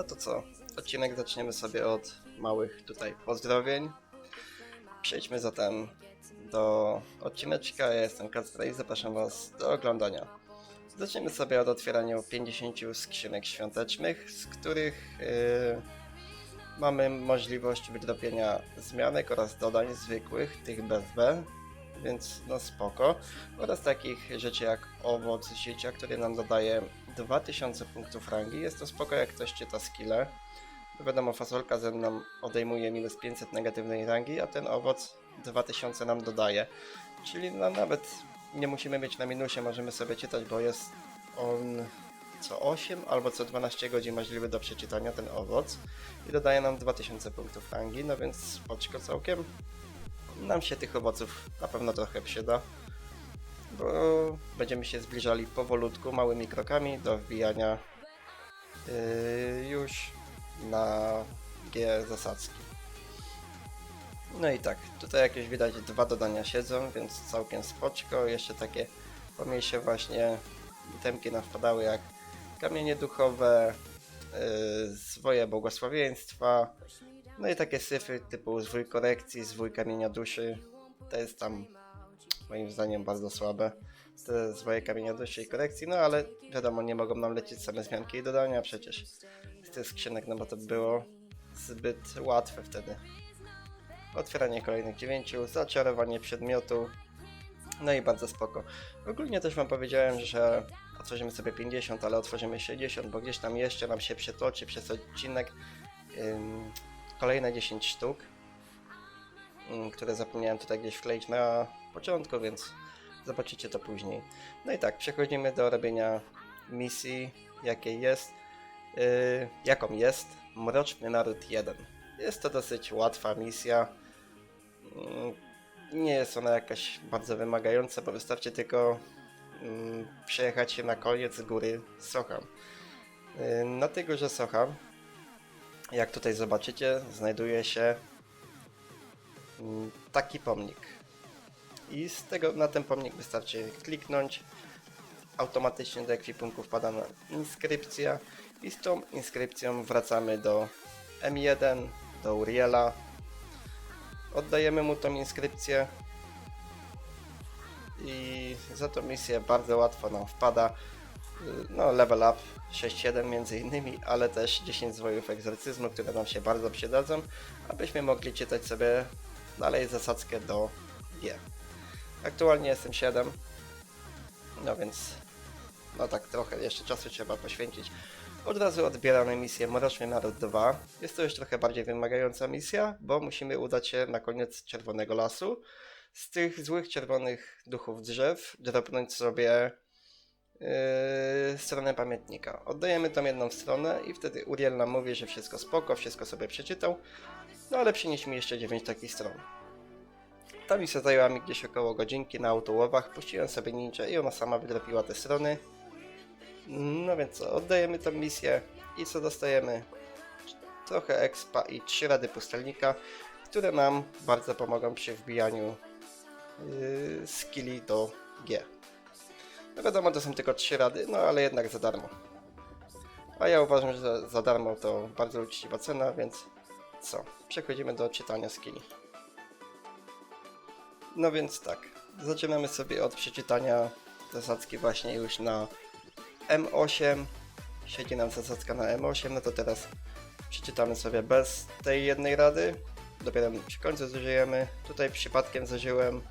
No to co? Odcinek zaczniemy sobie od małych tutaj pozdrowień. Przejdźmy zatem do odcineczka. Ja jestem Kacper i zapraszam Was do oglądania. Zaczniemy sobie od otwierania 50 skrzynek świątecznych, z których yy, mamy możliwość wydrobienia zmianek oraz dodań zwykłych, tych bez B, więc no spoko. Oraz takich rzeczy jak owoc życia, który nam dodaje 2000 punktów rangi. Jest to spoko jak ktoś czyta skille. Wiadomo, fasolka ze mną odejmuje minus 500 negatywnej rangi, a ten owoc 2000 nam dodaje. Czyli no, nawet nie musimy mieć na minusie, możemy sobie czytać, bo jest on co 8 albo co 12 godzin możliwy do przeczytania ten owoc i dodaje nam 2000 punktów rangi, no więc spoczko całkiem. Nam się tych owoców na pewno trochę przyda, bo będziemy się zbliżali powolutku, małymi krokami do wbijania yy, już na G zasadzki. No i tak, tutaj jakieś widać dwa dodania siedzą, więc całkiem spoczko. Jeszcze takie pomniejsze właśnie itemki nam wpadały jak kamienie duchowe, yy, swoje błogosławieństwa, no i takie syfy typu zwój korekcji, zwój kamienia duszy. To jest tam moim zdaniem bardzo słabe. Te zwoje kamienia duszy i korekcji, no ale wiadomo, nie mogą nam lecieć same zmianki i dodania przecież z tych skrzynek, no bo to było zbyt łatwe wtedy. Otwieranie kolejnych dziewięciu, zaczarowanie przedmiotu, no i bardzo spoko. Ogólnie też wam powiedziałem, że otworzymy sobie 50, ale otworzymy 60, bo gdzieś tam jeszcze nam się przetoczy przez odcinek kolejne 10 sztuk, ym, które zapomniałem tutaj gdzieś wkleić na początku, więc zobaczycie to później. No i tak, przechodzimy do robienia misji, jakiej jest, yy, jaką jest Mroczny Naród 1. Jest to dosyć łatwa misja. Yy, nie jest ona jakaś bardzo wymagająca, bo wystarczy tylko mm, przejechać się na koniec góry Socham. Yy, na tej górze Socham, jak tutaj zobaczycie, znajduje się mm, taki pomnik. I z tego na ten pomnik wystarczy kliknąć. Automatycznie do ekwipunku wpada na inskrypcja i z tą inskrypcją wracamy do M1, do Uriela. Oddajemy mu tą inskrypcję i za tą misję bardzo łatwo nam wpada no level up 6-7 między innymi, ale też 10 zwojów egzorcyzmu, które nam się bardzo przydadzą, abyśmy mogli czytać sobie dalej zasadzkę do G. Aktualnie jestem 7, no więc no tak trochę jeszcze czasu trzeba poświęcić. Od razu odbieramy misję Mroczny Naród 2. Jest to już trochę bardziej wymagająca misja, bo musimy udać się na koniec Czerwonego Lasu. Z tych złych czerwonych duchów drzew dropnąć sobie yy, stronę pamiętnika. Oddajemy tą jedną stronę i wtedy Uriel nam mówi, że wszystko spoko, wszystko sobie przeczytał. No ale przynieś mi jeszcze 9 takich stron. Ta misja zajęła mi gdzieś około godzinki na autołowach. Puściłem sobie ninja i ona sama wydropiła te strony. No więc co, oddajemy tą misję i co dostajemy? Trochę expa i 3 rady pustelnika, które nam bardzo pomogą przy wbijaniu yy, skilli do G. No wiadomo, to są tylko 3 rady, no ale jednak za darmo. A ja uważam, że za, darmo to bardzo uczciwa cena, więc co? Przechodzimy do czytania skilli. No więc tak, zaczynamy sobie od przeczytania zasadzki właśnie już na M8. Siedzi nam zasadzka na M8, no to teraz przeczytamy sobie bez tej jednej rady. Dopiero przy końcu zużyjemy. Tutaj przypadkiem zużyłem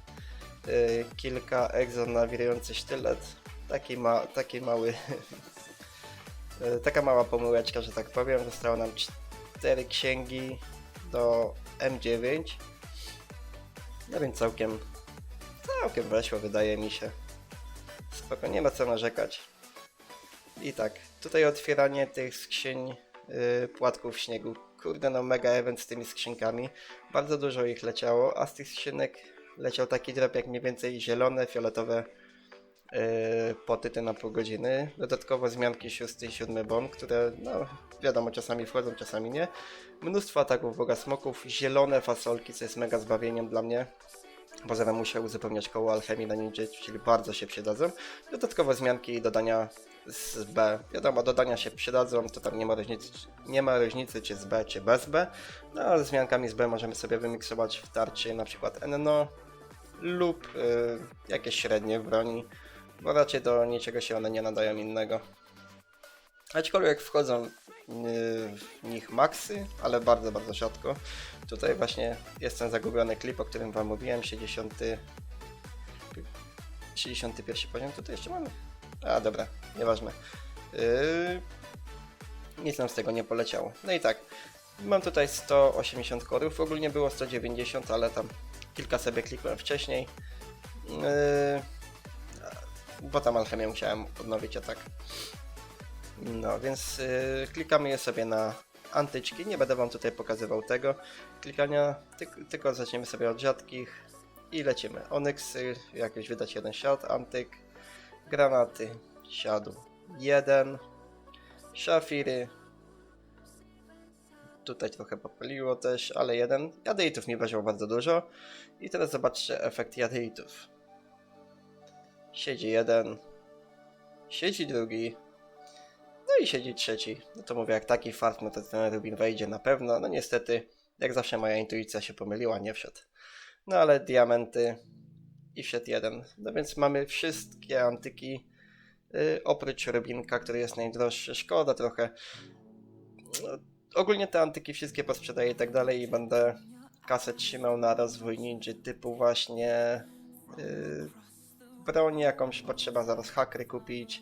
kilka egzon na wirujący sztylet. Taki, ma, taki mały, y, taka mała pomyłeczka, że tak powiem. Zostało nam cztery księgi do M9. No więc całkiem, całkiem weszło wydaje mi się. Spoko, nie ma co narzekać. I tak, tutaj otwieranie tych skrzyń yy, płatków śniegu. Kurde, no mega event z tymi skrzynkami. Bardzo dużo ich leciało, a z tych skrzynek leciał taki drop jak mniej więcej zielone, fioletowe yy, potyty na pół godziny. Dodatkowo zmianki 6 i 7 bomb, które no wiadomo czasami wchodzą, czasami nie. Mnóstwo ataków boga smoków, zielone fasolki, co jest mega zbawieniem dla mnie. Poza tym muszę uzupełniać koło alchemii na ninja, czyli bardzo się przydadzą. Dodatkowo zmianki i dodania z B. Wiadomo, dodania się przydadzą, to tam nie ma różnicy, nie ma różnicy czy z B, czy bez B. No ale zmiankami z B możemy sobie wymiksować w tarczy na przykład NNO lub y, jakieś średnie w broni, bo raczej do niczego się one nie nadają innego. Aczkolwiek wchodzą y, w nich maksy, ale bardzo, bardzo rzadko. Tutaj właśnie jest ten zagubiony klip, o którym wam mówiłem, 60... 61 poziom, tutaj jeszcze mamy. A dobra, nieważne. Yy, nic nam z tego nie poleciało. No i tak, mam tutaj 180 korów, ogólnie było 190, ale tam kilka sobie klikłem wcześniej. Yy, bo tam alchemię musiałem odnowić, a tak. No, więc yy, klikamy je sobie na antyczki. Nie będę wam tutaj pokazywał tego klikania, tyk, tylko zaczniemy sobie od rzadkich i lecimy. Onyxy, jak już widać jeden siad, antyk, granaty, siadł jeden, szafiry, tutaj trochę popyliło też, ale jeden. Jadeitów mi weźmiał bardzo dużo i teraz zobaczcie efekt jadeitów. Siedzi jeden, siedzi drugi, no i siedzi trzeci. No to mówię, jak taki fart, no to ten Rubin wejdzie na pewno. No niestety, jak zawsze moja intuicja się pomyliła, nie wszedł. No ale diamenty i wszedł jeden. No więc mamy wszystkie antyki, yy, oprócz Rubinka, który jest najdroższy. Szkoda trochę. No, ogólnie te antyki wszystkie posprzedaję i tak dalej i będę kasę trzymał na rozwój ninja typu właśnie yy, broni jakąś, bo trzeba zaraz hakry kupić.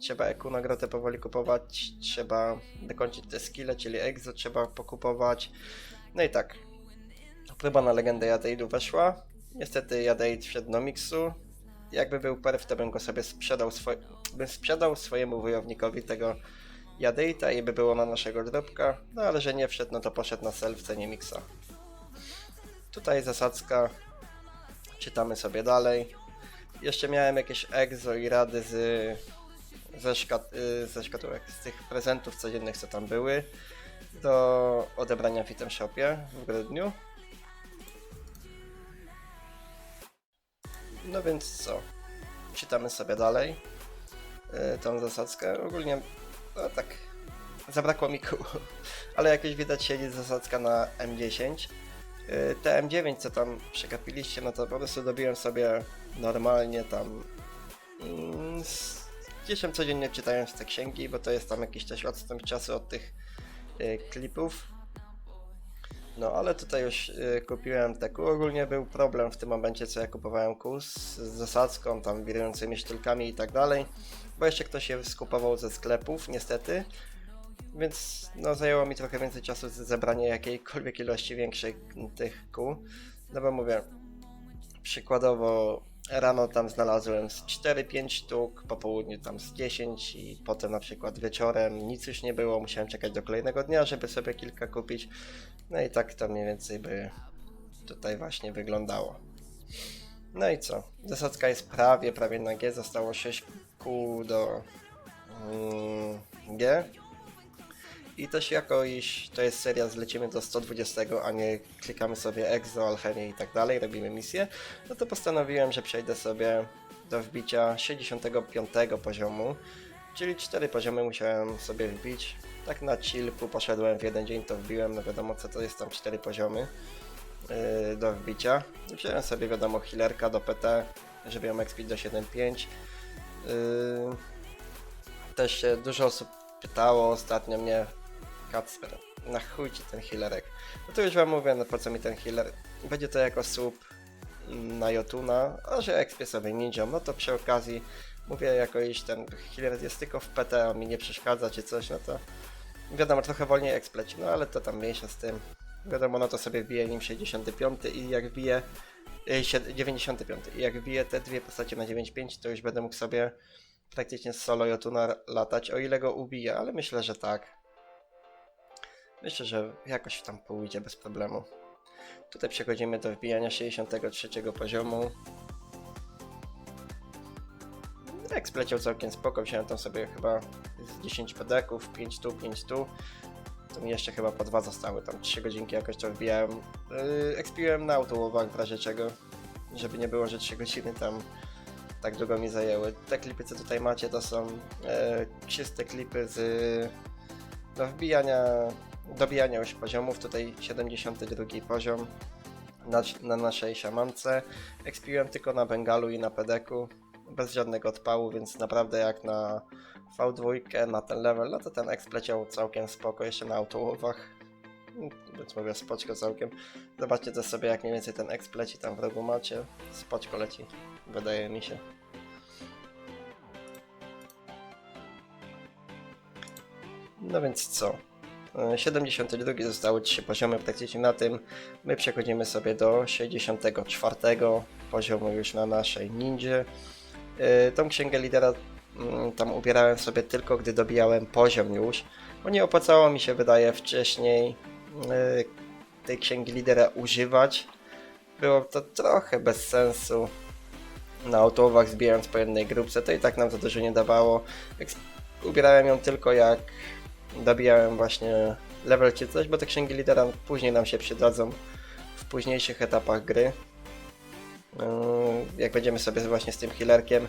Trzeba Eku nagrodę powoli kupować, trzeba dokończyć te skille, czyli Exo trzeba pokupować. No i tak. Próba na legendę Jadeidu weszła. Niestety Jadeid wszedł do miksu. Jakby był perf, to bym go sobie sprzedał, swo- bym sprzedał swojemu wojownikowi tego Jadeita i by było na naszego dropka. No ale że nie wszedł, no to poszedł na sel w cenie miksa. Tutaj zasadzka. Czytamy sobie dalej. Jeszcze miałem jakieś egzo i rady z ze, szkat, y, ze szkatułek, z tych prezentów codziennych, co tam były, do odebrania w item shopie w grudniu. No więc co? Czytamy sobie dalej y, tą zasadzkę. Ogólnie, no tak, zabrakło mi kół, ale jakieś widać siedzi zasadzka na M10. Y, Te M9, co tam przekapiliście, no to po prostu dobiłem sobie normalnie tam mm, Gdzieś tam codziennie czytając te księgi, bo to jest tam jakiś też odstęp czasu od tych y, klipów. No ale tutaj już y, kupiłem te kół. Ogólnie był problem w tym momencie, co ja kupowałem kół z zasadzką, tam wirującymi sztylkami i tak dalej. Bo jeszcze ktoś je skupował ze sklepów, niestety. Więc no, zajęło mi trochę więcej czasu zebranie jakiejkolwiek ilości większych tych kół. No bo mówię, przykładowo rano tam znalazłem z 4-5 sztuk, po południu tam z 10 i potem na przykład wieczorem nic już nie było, musiałem czekać do kolejnego dnia, żeby sobie kilka kupić. No i tak to mniej więcej by tutaj właśnie wyglądało. No i co? Zasadzka jest prawie, prawie na G, zostało 6 kół do mm, G. I też jako iż to jest seria zlecimy do 120, a nie klikamy sobie exo, alchemię i tak dalej, robimy misję, no to postanowiłem, że przejdę sobie do wbicia 65 poziomu, czyli 4 poziomy musiałem sobie wbić. Tak na chillku poszedłem w jeden dzień, to wbiłem, no wiadomo co to jest tam 4 poziomy yy, do wbicia. Wziąłem sobie wiadomo healerka do PT, żeby ją expić do 7.5. Yy, też się dużo osób pytało ostatnio mnie Kacper, na chuj ci ten healerek. No to już wam mówię, no po co mi ten healer. Będzie to jako słup na Jotuna, a że ekspię sobie ninja, no to przy okazji mówię jako iż ten healer jest tylko w PT, a mi nie przeszkadza czy coś, no to wiadomo, trochę wolniej ekspleci, no ale to tam mniejsza z tym. Wiadomo, no to sobie wbije nim 65 i jak wbije 95 i jak wbiję te dwie postacie na 9.5 to już będę mógł sobie praktycznie z solo Jotuna latać, o ile go ubiję, ale myślę, że tak. Myślę, że jakoś tam pójdzie bez problemu. Tutaj przechodzimy do wbijania 63 poziomu. Jak spleciał całkiem spoko, wziąłem tam sobie chyba z 10 pedeków, 5 tu, 5 tu. Mi jeszcze chyba po dwa zostały, tam 3 godzinki jakoś to wbijałem. Yy, na autołowach w razie czego, żeby nie było, że 3 godziny tam tak długo mi zajęły. Te klipy, co tutaj macie, to są e, czyste klipy z no, wbijania, dobijania już poziomów. Tutaj 72 poziom na, na naszej szamance. Ekspiłem tylko na Bengalu i na Pedeku, bez żadnego odpału, więc naprawdę jak na V2, na ten level, no to ten exp leciał całkiem spoko, jeszcze na autołowach. Więc mówię, spoczko całkiem. Zobaczcie to sobie, jak mniej więcej ten exp leci tam w rogu macie. Spoczko leci, wydaje mi się. No więc co? E, 72 zostały 3 poziomy praktycznie na tym. My przechodzimy sobie do 64 poziomu już na naszej ninja. E, Tą księgę lidera mm, tam ubierałem sobie tylko gdy dobijałem poziom już, bo nie opłacało mi się wydaje wcześniej e, tej księgi lidera używać. Było to trochę bez sensu. Na autowach zbierając po jednej grupce, to i tak nam to dużo nie dawało. Ubierałem ją tylko jak dobijałem właśnie level czy coś, bo te księgi lidera później nam się przydadzą w późniejszych etapach gry. Yy, Jak będziemy sobie właśnie z tym healerkiem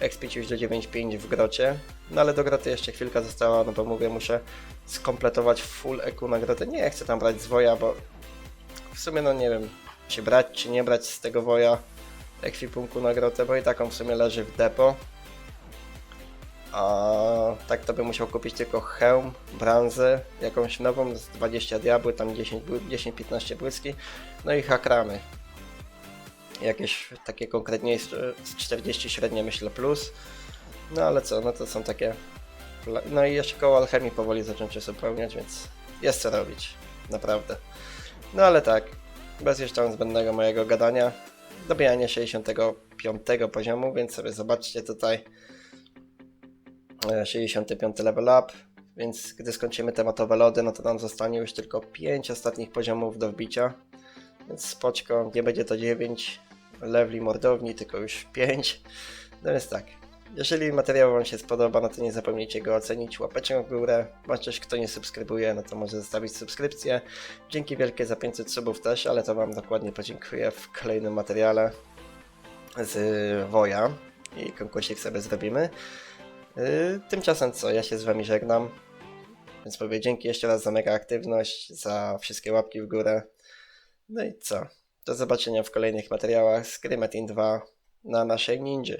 expić już do 9.5 w grocie. No ale do groty jeszcze chwilka została, no bo mówię, muszę skompletować full EQ na grotę. Nie chcę tam brać zwoja, bo w sumie no nie wiem, czy brać, czy nie brać z tego woja ekwipunku na grotę, bo i taką w sumie leży w depo. A tak to bym musiał kupić tylko hełm, branzę, jakąś nową z 20 diabły, tam 10 bły- 10-15 błyski, no i hakramy. Jakieś takie konkretniejsze z 40 średnie myślę plus. No ale co, no to są takie. No i jeszcze koło alchemii powoli zacząć uzupełniać, więc jest co robić. Naprawdę. No ale tak, bez jeszcze zbędnego mojego gadania. Dobijanie 65 poziomu, więc sobie zobaczcie tutaj. E, 65 level up, więc gdy skończymy tematowe lody, no to nam zostanie już tylko 5 ostatnich poziomów do wbicia. Więc spoczko, nie będzie to 9 leveli mordowni, tylko już 5. No więc tak, jeżeli materiał Wam się spodoba, no to nie zapomnijcie go ocenić łapeczką w górę. Też kto nie subskrybuje, no to może zostawić subskrypcję. Dzięki wielkie za 500 subów też, ale to Wam dokładnie podziękuję w kolejnym materiale z Woja i konkursik sobie zrobimy. Yy, Tymczasem co, ja się z Wami żegnam. Więc mówię dzięki jeszcze raz za mega aktywność, za wszystkie łapki w górę. No i co? Do zobaczenia w kolejnych materiałach z Grymetin 2 na naszej ninja.